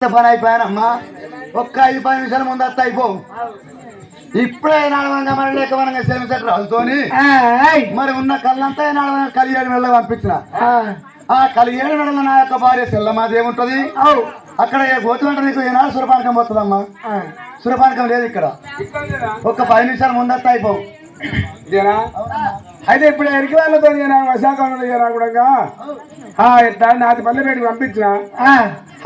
పని అయిపోయానమ్మా? ఒక్క ఐదు పది నిమిషాల ముందు వస్తే అయిపోవు ఇప్పుడే నడవంగా మరి లేక మనం సెలవు రాజుతోని మరి ఉన్న కళ్ళంతా నడవంగా కలియేడు మెల్ల పంపించిన. ఆ. కలియేడు మెడల నా యొక్క భార్య సెల్లమాది ఏముంటది అక్కడ ఏ గోతుమంట నీకు ఏనాడు సురపానకం పోతుందమ్మా? సురపానకం లేదు ఇక్కడ. ఒక్క పది నిమిషాల ముందు వస్తే అయిపోవు జనా అయితే ఇప్పుడు ఎరికి వాళ్ళతో నేను విశాఖపట్నంలో చేయరా కూడా ఇట్లా నాటి పల్లెపేటకి పంపించిన.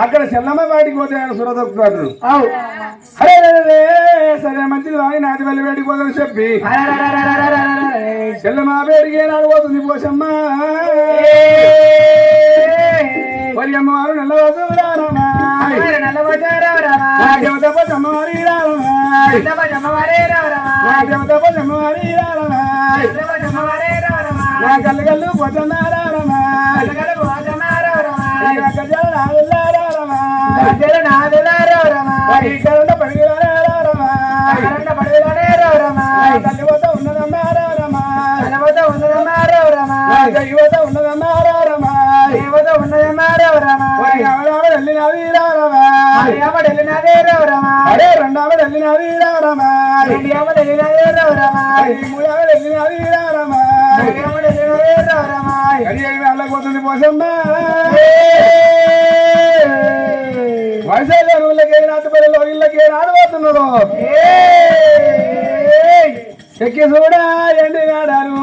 అక్కడ చెల్లమ్మ వాడికి పోతే ఆయన సురదొక్కుతాడు. అరే సరే మంచిది వాడి నాటి పల్లెపేటకి పోదని చెప్పి. చెల్లమ్మ పేరుకి ఏనాడు పోతుంది పోసమ్మ మరి అమ్మవారు నల్లవాసు రారమ్మా. నా కళ్ళు కళ్ళు పోసమ్మ రారమ్మా ఈ యొక్క జల నాదులారారమ్మా. రెండావిడ వెళ్ళినది రారమ్మా. ఐదు మూడావిడ వెళ్ళినది రారమ్మా. అది ఏమి వెళ్ళకపోతుంది పోసమ్మ వయసు ఊళ్ళకి నాటుపల్లిలో ఇళ్ళకి ఆడబోతున్నాడు ఎక్కి చూడా ఎండి నాడారు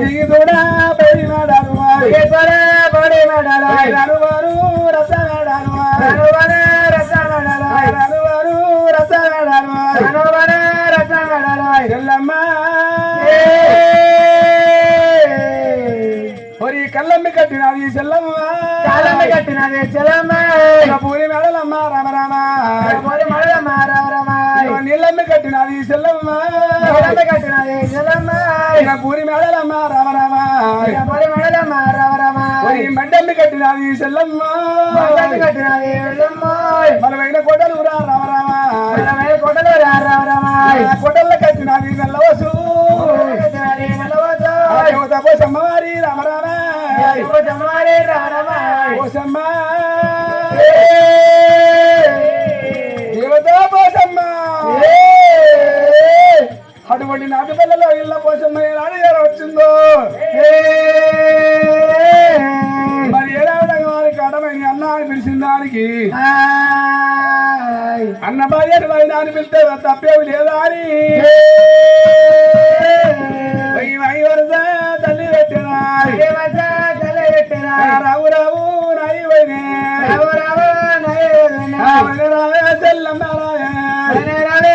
దిగి చూడా పడి నాడారు రనువారు రస నాడారు కట్టినది చెల్లమ్మ. కట్టినది చెలమ్మ పూరి మెడలమ్మ రామ రామ. ఇగో నీళ్ళమ్మి కట్టినది చెల్లమ్మ. కట్టినది చెలమ్మ ఇక పూరి మెడలమ్మ రామ రామ. మడలమ్మ రామ రామ. కట్టినది చెల్లమ్మ. కట్టినది వెళ్ళమ్మ బలమైన కోటలు రా రామ రామ. బలమైన కోటలు రా రామ రామ. కోటల్లో కట్టినది నల్లవసు. దేవత రామ దేవత పోసమ్మ అటువంటి నాటి పిల్లలో ఇళ్ళ పోసమ్మ ఏనాడు వచ్చిందో? మరి ఏడావిడంగా వారికి అడమైన అన్న అని పిలిచిన దానికి. అన్న భార్య అని పిలిస్తే తప్పేమి లేదా అని? రావే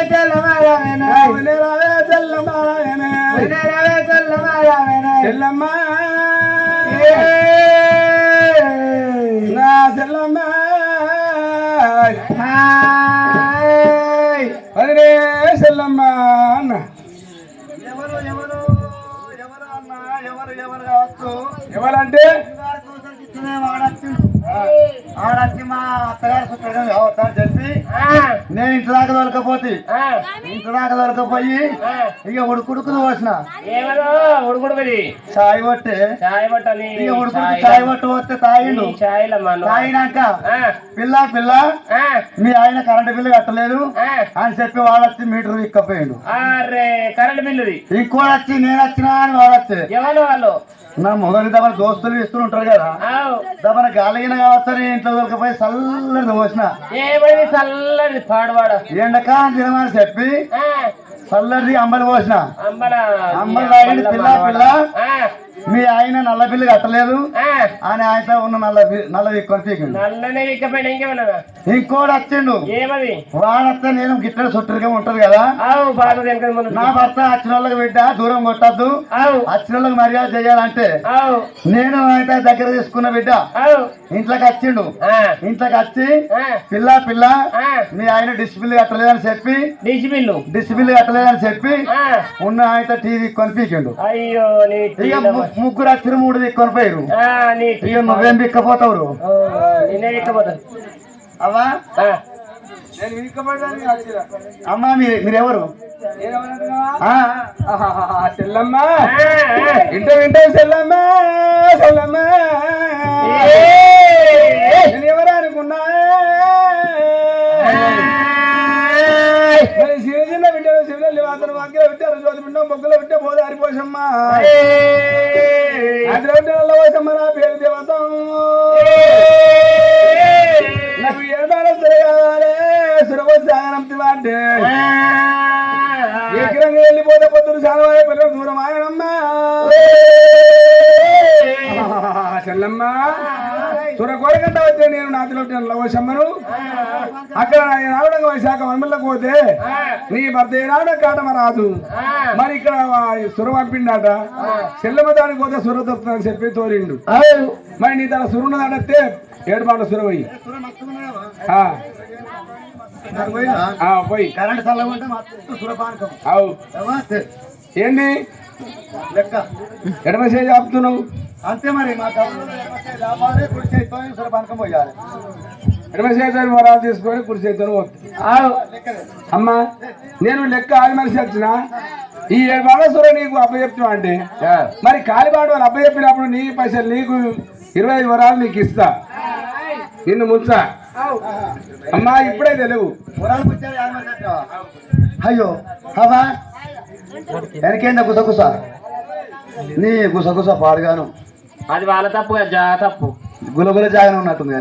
చెల్లమ్మ నా చెల్లమ్మ అదే చెల్లమ్మ అన్న ఎవరు ఎవరు ఎవరు అన్న ఎవరు ఎవరు కావచ్చు ఎవరంటే ఆడచ్చి మా అత్తగారు అవుతాను చెప్పి నేను ఇంటి దాకా దొరకపోతే ఇంటి దాకా దొరకపోయి ఇక ఉడుకుడుకులు పోసిన. ఉడుకుడుకుది చాయ్ పట్టే చాయ్ పట్టని ఇక ఉడుకుడుకు చాయ్ పట్టు వస్తే తాగిండు. తాగినాక పిల్ల పిల్ల మీ ఆయన కరెంటు బిల్లు కట్టలేదు అని చెప్పి వాడొచ్చి మీటర్ ఇక్కపోయాడు కరెంట్ బిల్లుది. ఇంకోటి వచ్చి నేను వచ్చినా అని వాడొచ్చి. ఎవరు వాళ్ళు? నా మొదటి దమన దోస్తులు ఇస్తుంటారు కదా. ఆవ్. దమన గాలిగిన కావచ్చని ఇంట్లో దొరకపోయి చల్లది పోసిన చల్లది పాడువాడ. ఎండక దినమని చెప్పి చల్లది అంబలి పోసిన. అంబల పిల్ల పిల్ల. మీ ఆయన నల్ల బిల్లు కట్టలేదు. అని ఆయనతో ఉన్న నల్ల నల్ల విక్కొని పీకిండు. నల్లనే ఇకపోయినా ఇంకేమన్నా ఇంకోటి వచ్చిండు. ఏమది? నేను గిట్టడ చుట్టూరుగా ఉంటది కదా. నా భర్త వచ్చిన వాళ్ళకి బిడ్డ దూరం కొట్టద్దు. ఆవు వచ్చిన వాళ్ళకి మర్యాద చేయాలంటే నేను అయితే దగ్గర తీసుకున్న బిడ్డ ఇంట్లోకి వచ్చిండు. ఇంట్లోకి వచ్చి పిల్ల పిల్ల. మీ ఆయన డిస్ప్లే కట్టలేదని చెప్పి డిష్ బిల్లు డిస్ప్లే కట్టలేదని చెప్పి ఉన్న ఆయన టీవీ కొనిపించిండు. అయ్యో ముగ్గురు వచ్చి మూడు దిక్కొని పోయారు నువ్వేం బిక్కపోతావు అవ్వా? నేను వచ్చిన అమ్మా మీరెవరు? ఏమనంటున్నావా ఆ, ఆహాహాహా, చెల్లమ్మ. ఆ, ఆ. వింటే వింటే చెల్లమ్మ చెల్లమ్మ ఏ, నేను ఎవరు అనుకున్నా నల్లవోసమ్మ అందులో నల్లవోసమ్మ నా పేరు దేవతం. నాకు ఏడాడు తిరగాలే సురవసాగనం తివాంటే. ఎకరంగా వెళ్ళిపోతే పొద్దున సాగవాయ పిల్లలు దూరం ఆయనమ్మా చెల్లమ్మ. సుర కోరకంట వచ్చే నేను నాతిలో లవశమ్మను అక్కడ రావడంగా వైశాఖ వనమల్లకు పోతే నీ భర్త ఏనాడ కాటమ రాదు. మరి ఇక్కడ సుర పంపిండట. చెల్లమ్మ దానికి పోతే సుర దొరుకుతుందని చెప్పి తోరిండు. మరి నీ తన సురున్నదడితే ఏడు మాట సురవయ్యి పోయి. కరెంట్? ఏంది? లెక్క. ఎడమ చేయి ఆపుతున్నావు. అంతే మరి మా లాభాలే కుడి చేతితో సురపానకం పోయాలి. ఎడమ చేతితో వరాలు తీసుకొని కుడి చేతితో అమ్మా నేను లెక్క ఆది మనిషి వచ్చిన ఈ ఏడు బాలసుర నీకు అప్పచెప్తున్నా అంటే మరి కాలిబాటు వాళ్ళు అప్పచెప్పినప్పుడు నీ పైసలు నీకు ఇరవై ఐదు వరాలు నీకు ఇస్తా. నిన్ను ముంచా. అమ్మా ఇప్పుడే అంటావా? అయ్యో హవా వెనకేందా గుసగుస? నీ గుసగుస పాడుగాను. అది వాళ్ళ తప్పు కదా జా తప్పు. గులగుల జాగన ఉన్నట్టుంది.